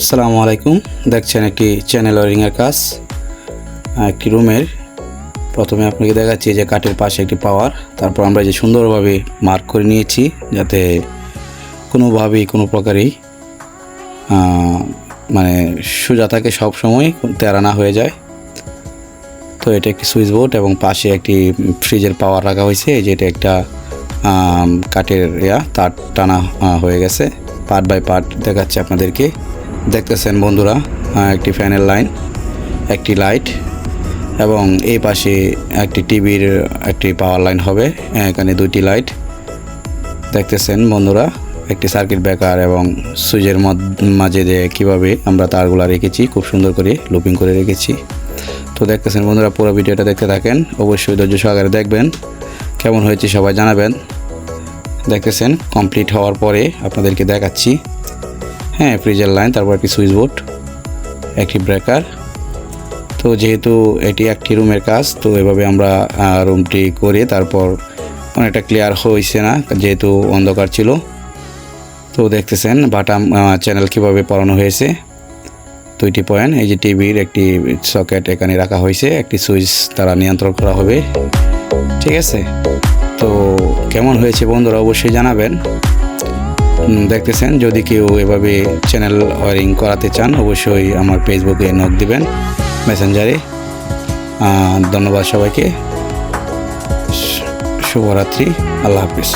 আসসালামু আলাইকুম। দেখছেন একটি চ্যানেল ওয়ারিংয়ের কাজ, একটি রুমের। প্রথমে আপনাকে দেখাচ্ছি যে কাঠের পাশে একটি পাওয়ার, তারপর আমরা যে সুন্দরভাবে মার্ক করে নিয়েছি যাতে কোনোভাবেই কোনো প্রকারেই মানে সোজা থাকে সব সময় তেরা না হয়ে যায়। তো এটা একটি সুইচ বোর্ড এবং পাশে একটি ফ্রিজের পাওয়ার রাখা হয়েছে, এই যে এটা একটা কাঠের ইয়া, তার টানা হয়ে গেছে। পার্ট বাই পার্ট দেখাচ্ছে আপনাদেরকে। দেখতেছেন বন্ধুরা একটি ফ্যানের লাইন, একটি লাইট, এবং এই পাশে একটি টিভির একটি পাওয়ার লাইন হবে, এখানে দুটি লাইট। দেখতেছেন বন্ধুরা, একটি সার্কিট ব্রেকার এবং সুইচের মাঝে দিয়ে কীভাবে আমরা তারগুলা রেখেছি, খুব সুন্দর করে লুপিং করে রেখেছি। তো দেখতেছেন বন্ধুরা, পুরো ভিডিওটা দেখতে থাকেন, অবশ্যই ধৈর্য সহকারে দেখবেন, কেমন হয়েছে সবাই জানাবেন। দেখতেছেন কমপ্লিট হওয়ার পরে আপনাদেরকে দেখাচ্ছি। হ্যাঁ ফ্রিজের লাইন তারপর একটি সুইচ বোর্ড একটি ব্রেকার তো যেহেতু এটি একটি রুমের কাজ, তো এভাবে আমরা রুমটি করে তারপর অনেকটা ক্লিয়ার হয়েছে না, যেহেতু অন্ধকার ছিল। তো দেখতেছেন বাটাম চ্যানেল কীভাবে পড়ানো হয়েছে। দুইটি পয়েন্ট, এই যে টিভির একটি সকেট এখানে রাখা হয়েছে, একটি সুইচ দ্বারা নিয়ন্ত্রণ করা হবে। ঠিক আছে? তো কেমন হয়েছে বন্ধুরা, অবশ্যই জানাবেন। দেখতেছেন, যদি কেউ এভাবে চ্যানেল ওয়ারিং করাতে চান, অবশ্যই আমার ফেসবুকে নক দিবেন মেসেঞ্জারে ধন্যবাদ সবাইকে। শুভরাত্রি, আল্লাহ হাফিজ।